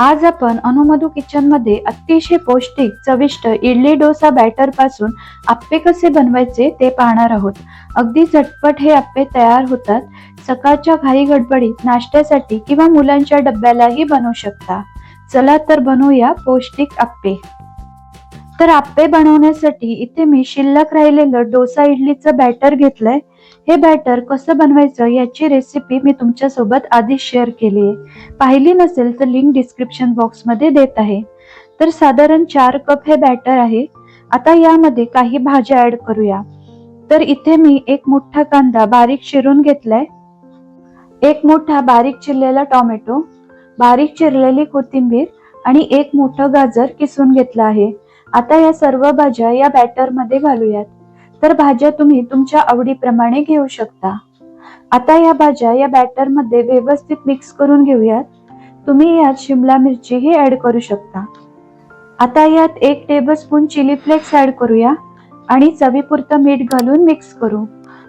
आज आपण अनुमधू किचनमध्ये अतिशय पौष्टिक चविष्ट इडली डोसा बॅटरपासून आप्पे कसे बनवायचे ते पाहणार आहोत. अगदी झटपट हे आप्पे तयार होतात. सकाळच्या घाई गडबडीत नाश्त्यासाठी किंवा मुलांच्या डब्यालाही बनवू शकता. चला तर बनवूया पौष्टिक आप्पे. तर आप्पे बनवण्यासाठी इथे मी शिल्लक राहिलेलं डोसा इडलीचं बॅटर घेतलंय. हे बॅटर कसं बनवायचं याची रेसिपी मी तुमच्यासोबत आधीच शेअर केली आहे. पाहिली नसेल तर लिंक डिस्क्रिप्शन बॉक्समध्ये देत आहे. तर साधारण चार कप हे बॅटर आहे. आता यामध्ये काही भाज्या ऍड करूया. तर इथे मी एक मोठा कांदा बारीक चिरून घेतलाय. एक मोठा बारीक चिरलेला टोमॅटो बारीक चिरलेली कोथिंबीर आणि एक मोठं गाजर किसून घेतलं आहे. आता या सर्व भाज्या या बॅटरमध्ये घालूयात. तर भाज्या तुम्ही तुमच्या आवडीप्रमाणे घेऊ शकता. आता या भाज्या या बॅटरमध्ये व्यवस्थित मिक्स करून घेऊयात. तुम्ही यात शिमला मिरची ही ऍड करू शकता. आता यात एक टेबलस्पून चिली फ्लेक्स ऍड करूया आणि चवीपुरतं मीठ घालून मिक्स करू.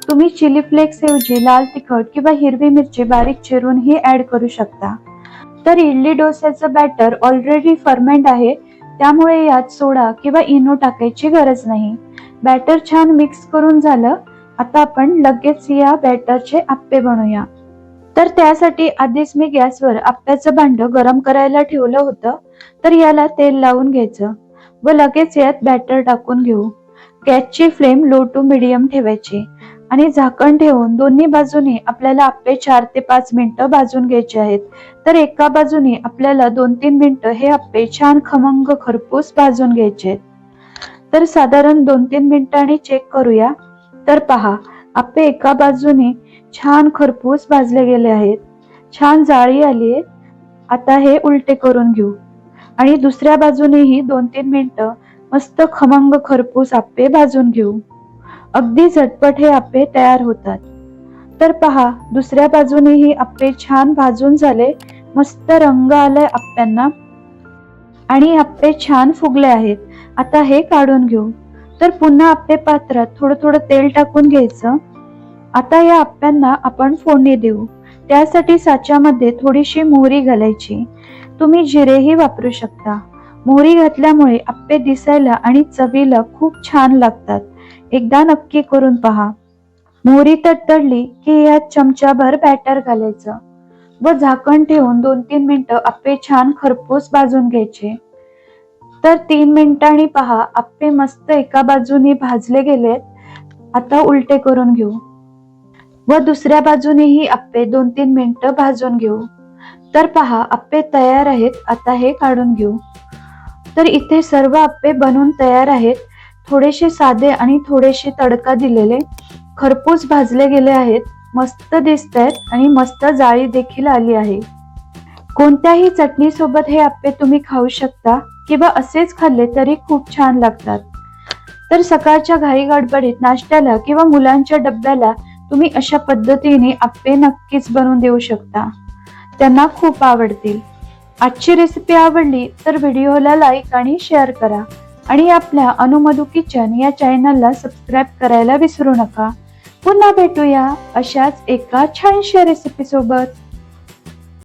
तुम्ही चिली फ्लेक्स ऐवजी लाल तिखट किंवा हिरवी मिरची बारीक चिरून ही ऍड करू शकता. तर इडली डोस्याचं बॅटर ऑलरेडी फर्मेंट आहे. त्यामुळे यात सोडा किंवा इनो टाकायची गरज नाही. बॅटर छान मिक्स करून झालं आता आपण लगेच या बॅटरचे आप्पे बनवूया. तर त्यासाठी आधीच मी गॅसवर आप्प्याचं भांड गरम करायला ठेवलं होतं तर याला तेल लावून घ्यायचं व लगेच यात बॅटर टाकून घेऊ. गॅसची फ्लेम लो टू मिडियम ठेवायची. आणि झाकण ठेवून दोन्ही बाजूने आपल्याला आप्पे चार ते पाच मिनिटं भाजून घ्यायचे आहेत. तर एका बाजूने आपल्याला दोन तीन मिनिटं हे आप्पे छान खमंग खरपूस भाजून घ्यायचे आहेत. तर साधारण दोन तीन मिनिटांनी चेक करूया. तर पहा आप्पे एका बाजूने छान खरपूस भाजले गेले आहेत. छान जाळी आली आहे. आता हे उलटे करून घेऊ. आणि दुसऱ्या बाजूनेही दोन तीन मिनिटं मस्त खमंग खरपूस आप्पे भाजून घेऊ. अगदी झटपट हे आप्पे तयार होतात. तर पहा दुसऱ्या बाजूनेही आप्पे छान भाजून झाले मस्त रंग आलाय आप्प्यांना. आणि आप्पे छान फुगले आहेत. आता हे काढून घेऊ. तर पुन्हा आप्पे पात्रात थोडं थोडं तेल टाकून घ्यायचं. आता या आप्प्यांना आपण फोडणी देऊ. त्यासाठी साच्यामध्ये थोडीशी मोहरी घालायची. तुम्ही जिरेही वापरू शकता. मोहरी घातल्यामुळे आप्पे दिसायला आणि चवीला खूप छान लागतात. एकदा नक्की करून पहा. मोहरी तडतडली की यात चमचाभर बॅटर घालायचं व झाकण ठेवून दोन तीन मिनिटं आप्पे छान खरपूस भाजून घ्यायचे. तर तीन मिनिटांनी पहा आप्पे मस्त एका बाजूने भाजले गेलेत. आता उलटे करून घेऊ. व दुसऱ्या बाजूनेही आप्पे दोन तीन मिनिटं भाजून घेऊ. तर पहा आप्पे तयार आहेत आता हे काढून घेऊ. तर इथे सर्व आप्पे बनून तयार आहेत. थोडेसे साधे आणि थोडेसे तडका दिलेले खरपूस भाजले गेले आहेत मस्त दिसत आहेत आणि मस्त जाळी देखील आली आहे. कोणत्याही चटणी सोबत हे आप्पे तुम्ही खाऊ शकता किंवा असेच खाल्ले तरी खूप छान लागतात. तर सकाळच्या घाई गडबडीत नाश्त्याला किंवा मुलांच्या डब्याला तुम्ही अशा पद्धतीने आप्पे नक्कीच बनवून देऊ शकता. त्यांना खूप आवडतील. आजची रेसिपी आवडली तर व्हिडिओला लाईक आणि शेअर करा. आणि आपल्या अनुमधू किचन या चॅनलला सबस्क्राईब करायला विसरू नका. पुन्हा भेटूया अशाच एका छानशा रेसिपी सोबत.